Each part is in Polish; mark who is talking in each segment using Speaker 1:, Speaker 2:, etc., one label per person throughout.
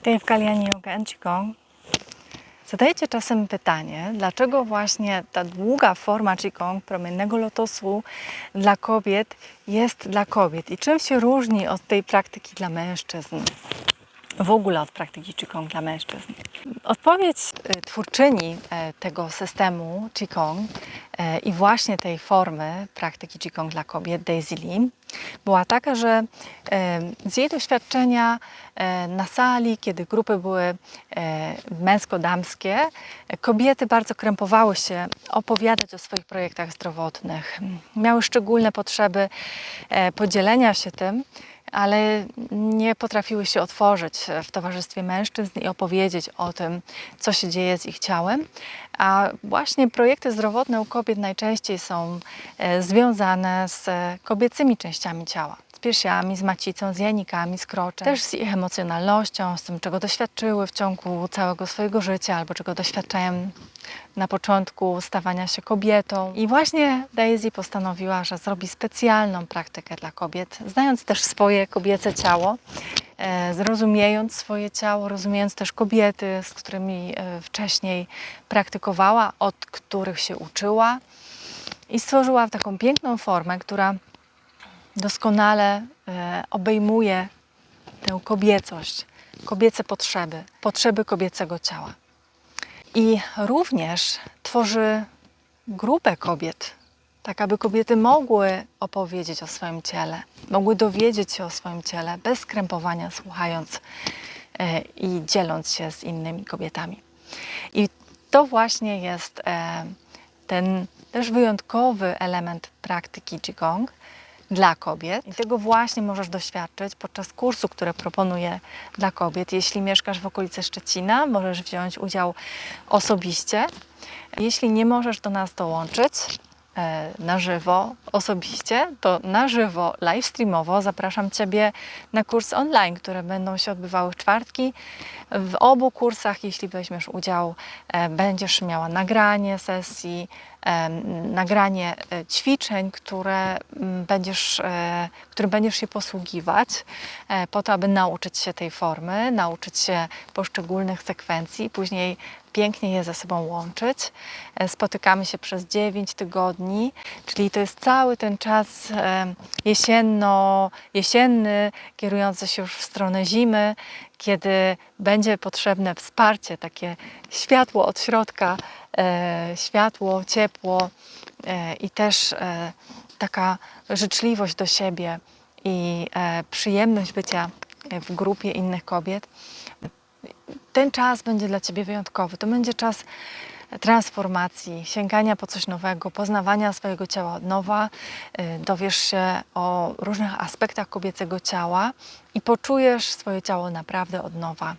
Speaker 1: Tutaj w Kaliani Yoga and Qigong zadajecie czasem pytanie, dlaczego właśnie ta długa forma Qigong, promiennego lotosu dla kobiet jest dla kobiet i czym się różni od tej praktyki dla mężczyzn? W ogóle od praktyki Qigong dla mężczyzn. Odpowiedź y, twórczyni e, tego systemu Qigong e, i właśnie tej formy praktyki Qigong dla kobiet, Daisy Lee, była taka, że e, z jej doświadczenia e, na sali, kiedy grupy były e, męsko-damskie, e, kobiety bardzo krępowały się opowiadać o swoich projektach zdrowotnych. Miały szczególne potrzeby e, podzielenia się tym, ale nie potrafiły się otworzyć w towarzystwie mężczyzn i opowiedzieć o tym, co się dzieje z ich ciałem. A właśnie projekty zdrowotne u kobiet najczęściej są e, związane z e, kobiecymi częściami ciała. Piersiami, z macicą, z janikami, z kroczem. Też z ich emocjonalnością, z tym, czego doświadczyły w ciągu całego swojego życia albo czego doświadczają na początku stawania się kobietą. I właśnie Daisy postanowiła, że zrobi specjalną praktykę dla kobiet, znając też swoje kobiece ciało, e, zrozumiejąc swoje ciało, rozumiejąc też kobiety, z którymi e, wcześniej praktykowała, od których się uczyła. I stworzyła taką piękną formę, która doskonale e, obejmuje tę kobiecość, kobiece potrzeby, potrzeby kobiecego ciała. I również tworzy grupę kobiet, tak aby kobiety mogły opowiedzieć o swoim ciele, mogły dowiedzieć się o swoim ciele bez skrępowania, słuchając e, i dzieląc się z innymi kobietami. I to właśnie jest e, ten też wyjątkowy element praktyki Qigong dla kobiet. I tego właśnie możesz doświadczyć podczas kursu, który proponuję dla kobiet. Jeśli mieszkasz w okolicy Szczecina, możesz wziąć udział osobiście. Jeśli nie możesz do nas dołączyć na żywo, osobiście, to na żywo, live streamowo zapraszam Ciebie na kurs online, które będą się odbywały w czwartki. W obu kursach, jeśli weźmiesz udział, e, będziesz miała nagranie sesji, em, nagranie e, ćwiczeń, które mm, będziesz, e, którym będziesz się posługiwać e, po to, aby nauczyć się tej formy, nauczyć się poszczególnych sekwencji, później pięknie je ze sobą łączyć. E, Spotykamy się przez 9 tygodni, czyli to jest cały ten czas em, jesienno, jesienny, kierujący się już w stronę zimy, kiedy będzie potrzebne wsparcie, takie światło od środka, e, światło, ciepło e, i też e, taka życzliwość do siebie i e, przyjemność bycia w grupie innych kobiet. Ten czas będzie dla Ciebie wyjątkowy. To będzie czas transformacji, sięgania po coś nowego, poznawania swojego ciała od nowa. Y, Dowiesz się o różnych aspektach kobiecego ciała i poczujesz swoje ciało naprawdę od nowa.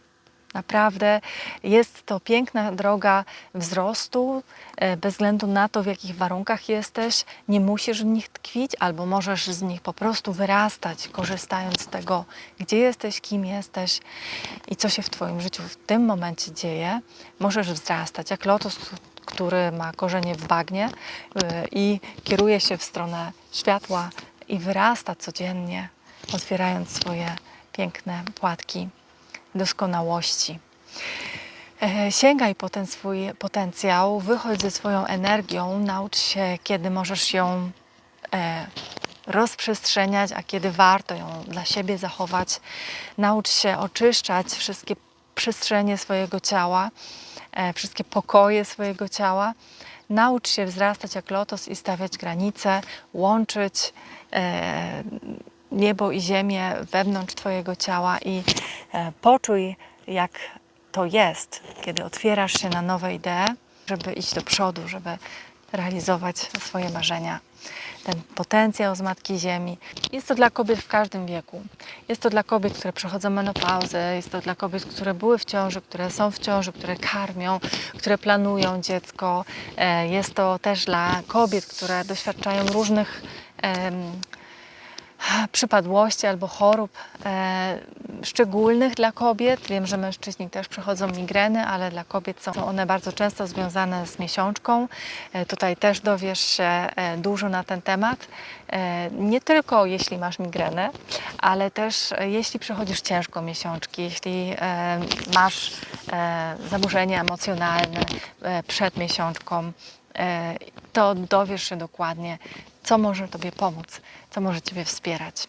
Speaker 1: Naprawdę jest to piękna droga wzrostu, e, bez względu na to, w jakich warunkach jesteś. Nie musisz w nich tkwić, albo możesz z nich po prostu wyrastać, korzystając z tego, gdzie jesteś, kim jesteś i co się w Twoim życiu w tym momencie dzieje. Możesz wzrastać jak lotos, który ma korzenie w bagnie e, i kieruje się w stronę światła i wyrasta codziennie, otwierając swoje piękne płatki doskonałości. E, Sięgaj po ten swój potencjał, wychodź ze swoją energią, naucz się, kiedy możesz ją e, rozprzestrzeniać, a kiedy warto ją dla siebie zachować. Naucz się oczyszczać wszystkie przestrzenie swojego ciała, e, wszystkie pokoje swojego ciała. Naucz się wzrastać jak lotos i stawiać granice, łączyć niebo i ziemię wewnątrz Twojego ciała i poczuj, jak to jest, kiedy otwierasz się na nowe idee, żeby iść do przodu, żeby realizować swoje marzenia. Ten potencjał z Matki Ziemi. Jest to dla kobiet w każdym wieku. Jest to dla kobiet, które przechodzą menopauzę, jest to dla kobiet, które były w ciąży, które są w ciąży, które karmią, które planują dziecko. E, Jest to też dla kobiet, które doświadczają różnych przypadłości albo chorób e, szczególnych dla kobiet. Wiem, że mężczyźni też przechodzą migreny, ale dla kobiet są one bardzo często związane z miesiączką. E, tutaj też dowiesz się e, dużo na ten temat. E, nie tylko jeśli masz migrenę, ale też e, jeśli przechodzisz ciężko miesiączki, jeśli e, masz e, zaburzenia emocjonalne e, przed miesiączką, e, to dowiesz się dokładnie, co może Tobie pomóc, co może Ciebie wspierać.